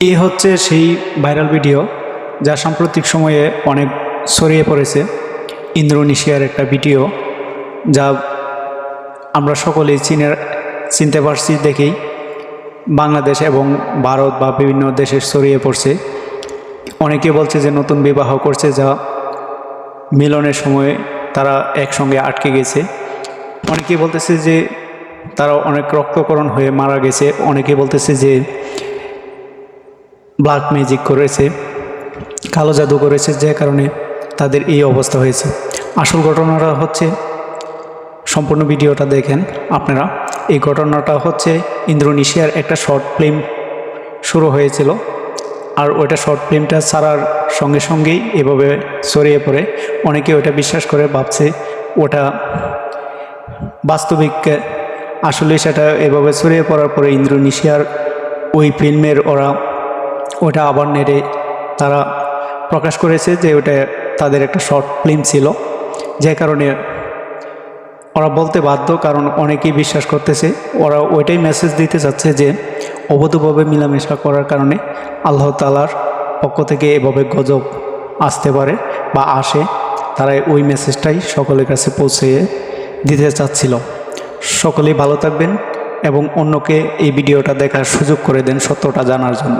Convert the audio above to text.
এ হচ্ছে সেই viral video যা সাম্প্রতিক সময়ে অনেক ছড়িয়ে পড়েছে ইন্দোনেশিয়ার একটা ভিডিও যা আমরা সকলেই চীনের চিনতে পারছি দেখেই। বাংলাদেশ এবং ভারত বা বিভিন্ন দেশে ছড়িয়ে পড়ছে। অনেকে বলছে যে নতুন বিবাহ করছে যা মিলনের সময় তারা একসঙ্গে আটকে গেছে। অনেকে বলতেছে যে তারা অনেক রক্তকরণ হয়ে মারা গেছে। অনেকে বলতেছে যে ব্ল্যাক ম্যাজিক করেছে, কালো জাদু করেছে, যে কারণে তাদের এই অবস্থা হয়েছে। আসল ঘটনাটা হচ্ছে, সম্পূর্ণ ভিডিওটা দেখেন আপনারা। এই ঘটনাটা হচ্ছে ইন্দোনেশিয়ার একটা শর্ট ফিল্ম শুরু হয়েছিল। আর ওইটা শর্ট ফিল্মটা ছাড়ার সঙ্গে সঙ্গেই এভাবে ছড়িয়ে পড়ে। অনেকে ওটা বিশ্বাস করে, ভাবছে ওটা বাস্তবিক, আসলে সেটা এভাবে ছড়িয়ে পড়ার পরে ইন্দোনেশিয়ার ওই ফিল্মের ওরা ওটা আবার নেড়ে তারা প্রকাশ করেছে যে ওটা তাদের একটা শর্ট ফিল্ম ছিল। যে কারণে ওরা বলতে বাধ্য, কারণ অনেকেই বিশ্বাস করতেছে, ওরা ওইটাই মেসেজ দিতে চাচ্ছে যে অবৈধভাবে মিলামেশা করার কারণে আল্লাহ তালার পক্ষ থেকে এভাবে গজব আসতে পারে বা আসে তারা ওই মেসেজটাই সকলের কাছে পৌঁছে দিতে চাচ্ছিল। সকলেই ভালো থাকবেন এবং অন্যকে এই ভিডিওটা দেখার সুযোগ করে দেন সত্যটা জানার জন্য।